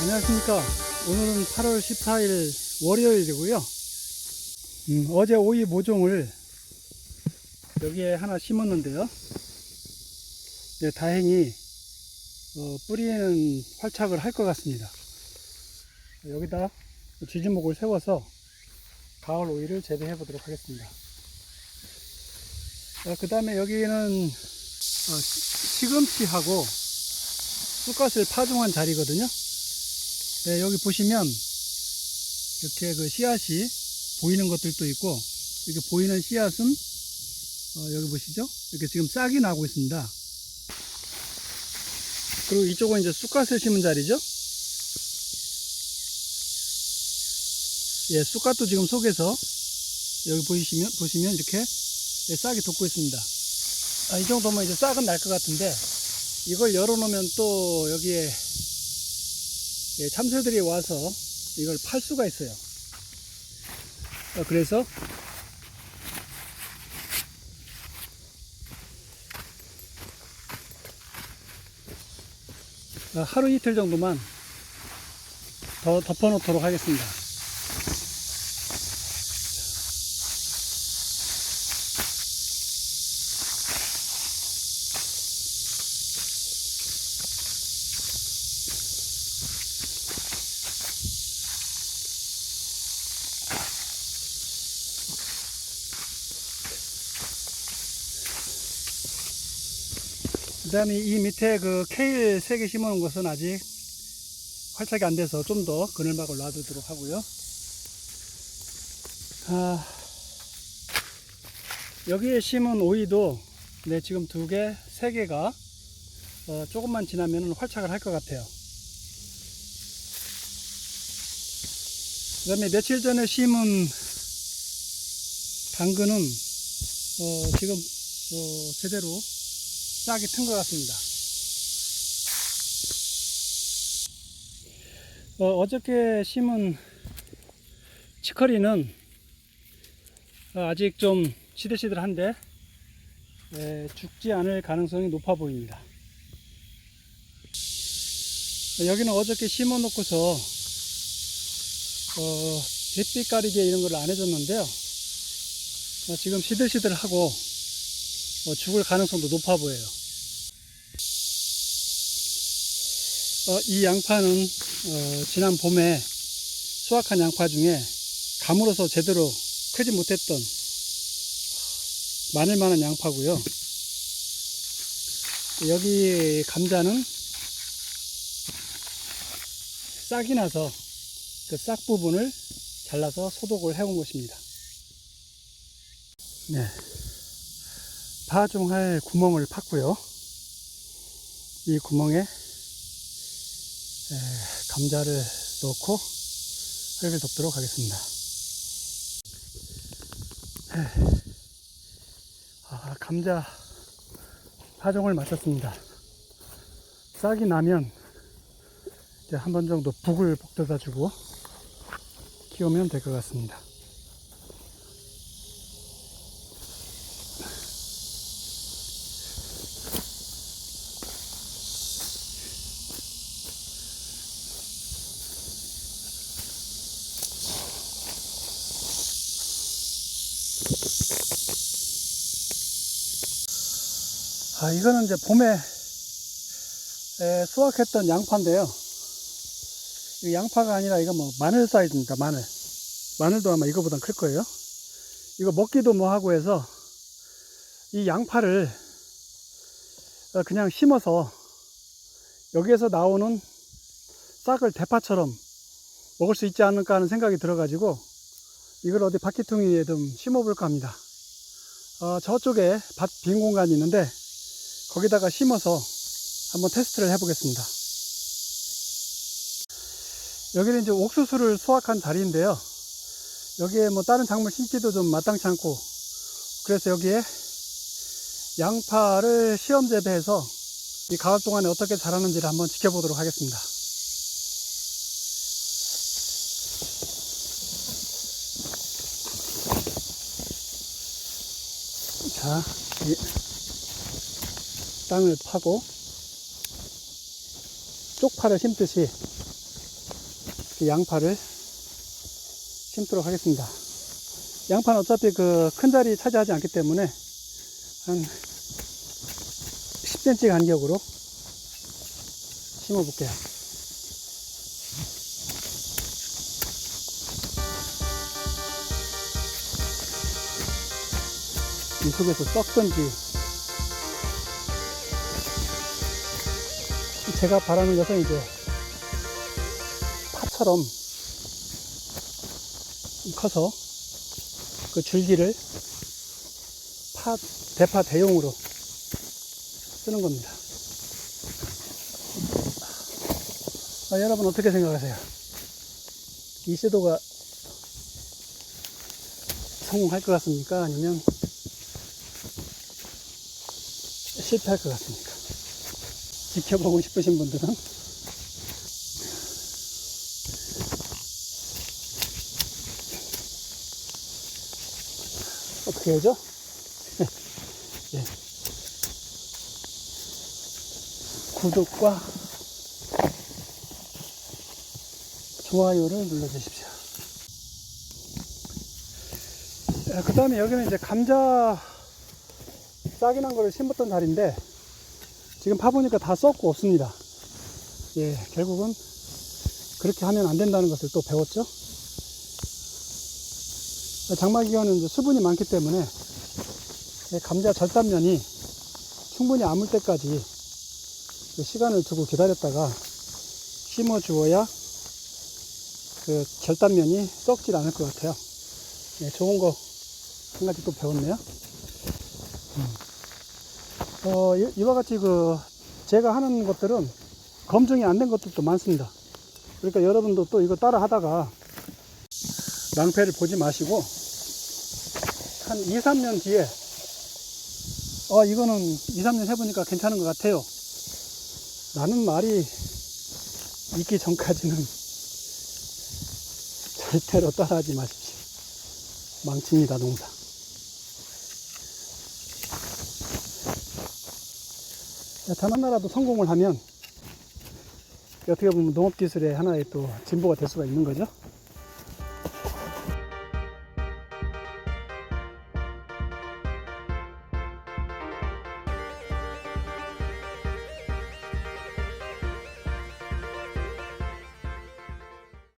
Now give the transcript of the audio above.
안녕하십니까. 오늘은 8월 14일 월요일이고요. 음, 어제 오이 모종을 여기에 하나 심었는데요. 네, 다행히 어, 뿌리는 활착을 할 것 같습니다. 여기다 지지목을 세워서 가을 오이를 재배해 보도록 하겠습니다. 그 다음에 여기는 어, 시- 시금치하고 쑥갓을 파종한 자리거든요. 네, 여기 보시면 이렇게 그 씨앗이 보이는 것들도 있고 이렇게 보이는 씨앗은 어, 여기 보시죠? 이렇게 지금 싹이 나고 있습니다. 그리고 이쪽은 이제 쑥갓을 심은 자리죠? 예, 쑥갓도 지금 속에서 여기 보시면 보시면 이렇게 예, 싹이 돋고 있습니다. 아, 이 정도면 이제 싹은 날 것 같은데 이걸 열어놓으면 또 여기에 예, 참새들이 와서 이걸 팔 수가 있어요. 어, 그래서 어, 하루 이틀 정도만 더 덮어놓도록 하겠습니다. 다음에 이 밑에 그 케일 3개 심어 놓은 것은 아직 활착이 안 돼서 좀 더 그늘막을 놔두도록 하고요. 아, 여기에 심은 오이도 네, 지금 두 개, 세 개가 어, 조금만 지나면 활착을 할 것 같아요. 그 다음에 며칠 전에 심은 당근은 어, 지금 어, 제대로 싹이 튼 것 같습니다. 어, 어저께 심은 치커리는 어, 아직 좀 시들시들한데 에, 죽지 않을 가능성이 높아 보입니다. 어, 여기는 어저께 심어 놓고서 어, 잿빛 가리개 이런 걸 안 해줬는데요. 어, 지금 시들시들하고 어, 죽을 가능성도 높아 보여요. 어, 이 양파는 어, 지난 봄에 수확한 양파 중에 감으로서 제대로 크지 못했던 마늘 만한 양파고요. 여기 감자는 싹이 나서 그 싹 부분을 잘라서 소독을 해온 것입니다. 네. 파종할 구멍을 팠고요. 이 구멍에 에, 감자를 넣고 흙을 덮도록 하겠습니다. 에, 아, 감자 파종을 마쳤습니다. 싹이 나면 이제 한 번 정도 북을 복돋아 주고 키우면 될 것 같습니다. 아, 이거는 이제 봄에 에, 수확했던 양파인데요. 이 양파가 아니라 이거 뭐 마늘 사이즈입니다. 마늘. 마늘도 아마 이거보단 클 거예요. 이거 먹기도 뭐 하고 해서 이 양파를 어, 그냥 심어서 여기에서 나오는 싹을 대파처럼 먹을 수 있지 않을까 하는 생각이 들어가지고 이걸 어디 바퀴퉁이에 좀 심어볼까 합니다. 어, 저쪽에 밭 빈 공간이 있는데 거기다가 심어서 한번 테스트를 해보겠습니다. 여기는 이제 옥수수를 수확한 자리인데요. 여기에 뭐 다른 작물 심기도 좀 마땅치 않고 그래서 여기에 양파를 시험 재배해서 이 가을 동안에 어떻게 자라는지를 한번 지켜보도록 하겠습니다. 자, 땅을 파고 쪽파를 심듯이 그 양파를 심도록 하겠습니다. 양파는 어차피 그 큰 자리 차지하지 않기 때문에 한 10cm 간격으로 심어 볼게요. 이 속에서 썩든지 제가 바라는 것은 이제 파처럼 커서 그 줄기를 파, 대파 대용으로 쓰는 겁니다. 아, 여러분 어떻게 생각하세요? 이 시도가 성공할 것 같습니까? 아니면 실패할 것 같습니까? 지켜보고 싶으신 분들은 어떻게 해야죠? 예. 구독과 좋아요를 눌러주십시오. 그 다음에 여기는 이제 감자 싹이 난 거를 심었던 자리인데 지금 파보니까 다 썩고 없습니다. 예, 결국은 그렇게 하면 안 된다는 것을 또 배웠죠. 장마 기간은 수분이 많기 때문에 이 감자 절단면이 충분히 아물 때까지 그 시간을 두고 기다렸다가 심어 주어야 그 절단면이 썩질 않을 것 같아요. 예, 좋은 거 한 가지 또 배웠네요. 음. 어, 이- 이와 같이 그 제가 하는 것들은 검증이 안 된 것들도 많습니다. 그러니까 여러분도 또 이거 따라 하다가 낭패를 보지 마시고 한 2, 3년 뒤에 어 이거는 2, 3년 해보니까 괜찮은 것 같아요. 라는 말이 있기 전까지는 절대로 따라하지 마십시오. 망칩니다 농사 단 하나라도 성공을 하면 어떻게 보면 농업기술의 하나의 또 진보가 될 수가 있는 거죠